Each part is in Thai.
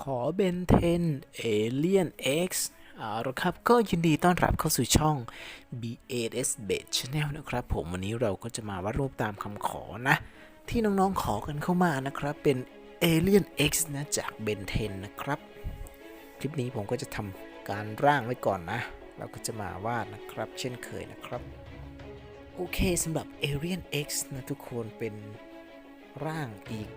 ขอเบนเทนเอเลียน X เอาละครับ ก็ยินดีต้อนรับเข้าสู่ช่อง BAS b a t Channel นะครับผมวันนี้เราก็จะมาวาดรูปตามคำขอนะ ที่น้องๆขอกันเข้ามานะครับ เป็น Alien X นะจากเบนเทนนะครับ คลิปนี้ผมก็จะทำการร่างไว้ก่อนนะ เราก็จะมาวาดนะครับ เช่นเคยนะครับ โอเคสำหรับ Alien X นะทุกคนเป็นร่างอีก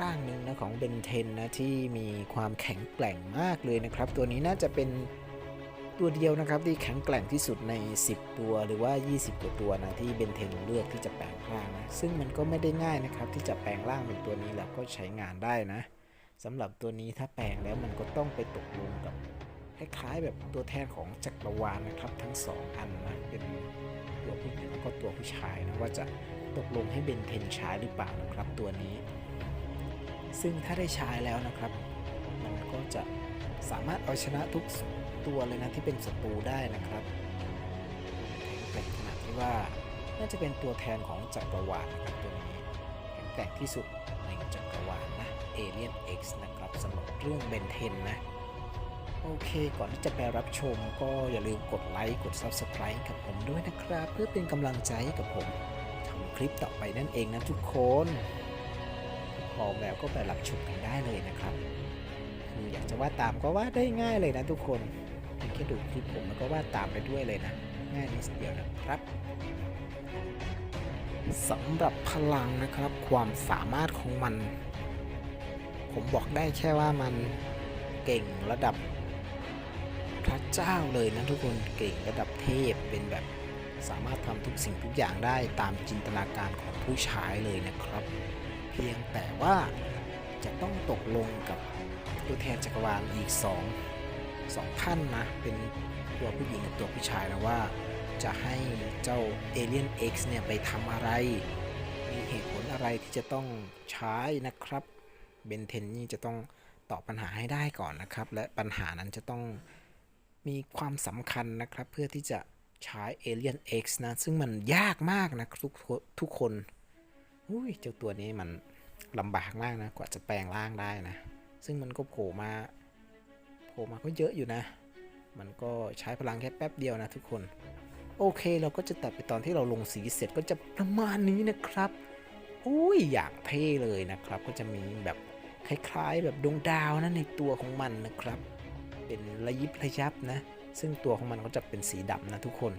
ร่างหนึ่งนะของเบนเทนนะที่มีความแข็งแกร่งมากเลยนะครับ ตัวนี้น่าจะเป็นตัวเดียวนะครับที่แข็งแกร่งที่สุดใน 10 ตัวหรือว่า 20กว่าตัวนะที่เบนเทนเลือกที่จะแปลงร่างนะซึ่งมันก็ไม่ได้ง่ายนะครับ ที่จะแปลงร่างเป็นตัวนี้แล้วก็ใช้งานได้นะสำหรับตัวนี้ถ้าแปลงแล้วมันก็ต้องไปตกลงกับคล้ายๆแบบตัวแทนของจักรวาลนะครับ ทั้งสองอันนะเป็นตัวผู้หญิงแล้วก็ตัวผู้ชายนะว่าจะตกลงให้เบนเทนใช้หรือเปล่านะครับตัวนี้ ซึ่งถ้าได้ใช้แล้วนะครับ มันก็จะสามารถเอาชนะทุกตัวเลยนะที่เป็นศัตรูได้นะครับแข็งแกร่งขนาดที่ว่าน่าจะเป็นตัวแทนของจักรวาลนะครับตัวนี้แข็งแกร่งที่สุดในจักรวาลนะ Alien X นะครับสำหรับเรื่องเบนเทนนะโอเค ก่อนที่จะไปรับชมก็อย่าลืมกดไลค์ กด Subscribe กับผมด้วยนะครับ เพื่อเป็นกำลังใจให้กับผมทำคลิปต่อไปนั่นเองนะทุกคน พร้อมแล้วก็ไปรับชมกันได้เลยนะครับคืออยากจะวาดตามก็วาดได้ง่ายเลยนะทุกคนเพียงแค่ดูคลิปผมแล้วก็วาดตามไปด้วยเลยนะง่ายนิดเดียวนะครับสำหรับพลังนะครับความสามารถของมัน ผมบอกได้แค่ว่ามันเก่งระดับพระเจ้าเลยนะทุกคนเก่งระดับเทพเป็นแบบสามารถทำทุกสิ่งทุกอย่างได้ตามจินตนาการของผู้ใช้เลยนะครับ เพียงแต่ว่าจะต้องตกลงกับตัวแทนจักรวาลอีก2องสองท่านนะ เป็นตัวผู้หญิงกับตัวผู้ชายนะว่า จะให้เจ้า Alien X เนี่ยไปทำอะไร มีเหตุผลอะไรที่จะต้องใช้นะครับเบนเทนนี่จะต้องตอบปัญหาให้ได้ก่อนนะครับ และปัญหานั้นจะต้องมีความสำคัญนะครับ เพื่อที่จะใช้ Alien X นะ ซึ่งมันยากมากนะทุกทุกคน อุ้ยเจ้าตัวนี้มันลำบากมากนะ กว่าจะแปลงร่างได้นะ ซึ่งมันก็โผล่มา โผล่มาก็เยอะอยู่นะ มันก็ใช้พลังแค่แป๊บเดียวนะทุกคน โอเคเราก็จะตัดไปตอนที่เราลงสีเสร็จก็จะประมาณนี้นะครับอุ้ยอย่างเท่เลยนะครับ ก็จะมีแบบคล้ายๆ แบบดวงดาวนะในตัวของมันนะครับ เป็นระยิบระยับนะ ซึ่งตัวของมันก็จะเป็นสีดำนะทุกคน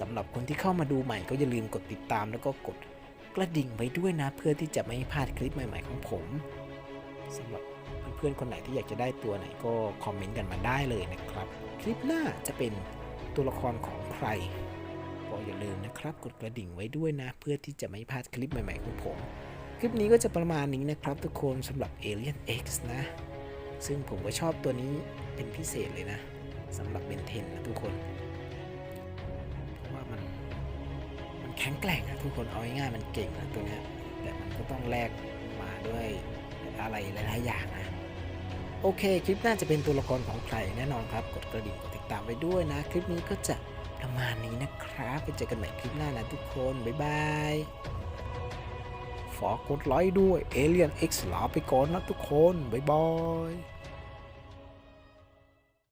สำหรับคนที่เข้ามาดูใหม่ก็อย่าลืมกดติดตามแล้วก็กด ระดิ่งไว้ด้วยนะ เพื่อที่จะไม่พลาดคลิปใหม่ๆของผมสำหรับเพื่อนๆคนไหนที่อยากจะได้ตัวไหนก็คอมเมนต์กันมาได้เลยนะครับ คลิปหน้าจะเป็นตัวละครของใครก็อย่าลืมนะครับ กดกระดิ่งไว้ด้วยนะ เพื่อที่จะไม่พลาดคลิปใหม่ๆของผม คลิปนี้ก็จะประมาณนี้นะครับ ทุกคนสำหรับ Alien X นะ ซึ่งผมก็ชอบตัวนี้เป็นพิเศษเลยนะสำหรับเบนเทนนะ ข็งแกร่งอะทุกคนเอาง่ายๆมันเก่งนะตัวเนี้ยแต่มันก็ต้องแลกมาด้วยอะไรหลายๆอย่างนะโอเค คลิปหน้าจะเป็นตัวละครของใครแน่นอนครับ กดกระดิ่งกดติดตามไว้ด้วยนะ คลิปนี้ก็จะประมาณนี้นะครับไปเจอกันใหม่คลิปหน้านะทุกคน บ๊ายบายฝากกดไลค์ด้วย Alien X ลาไปก่อนนะทุกคน บ๊ายบาย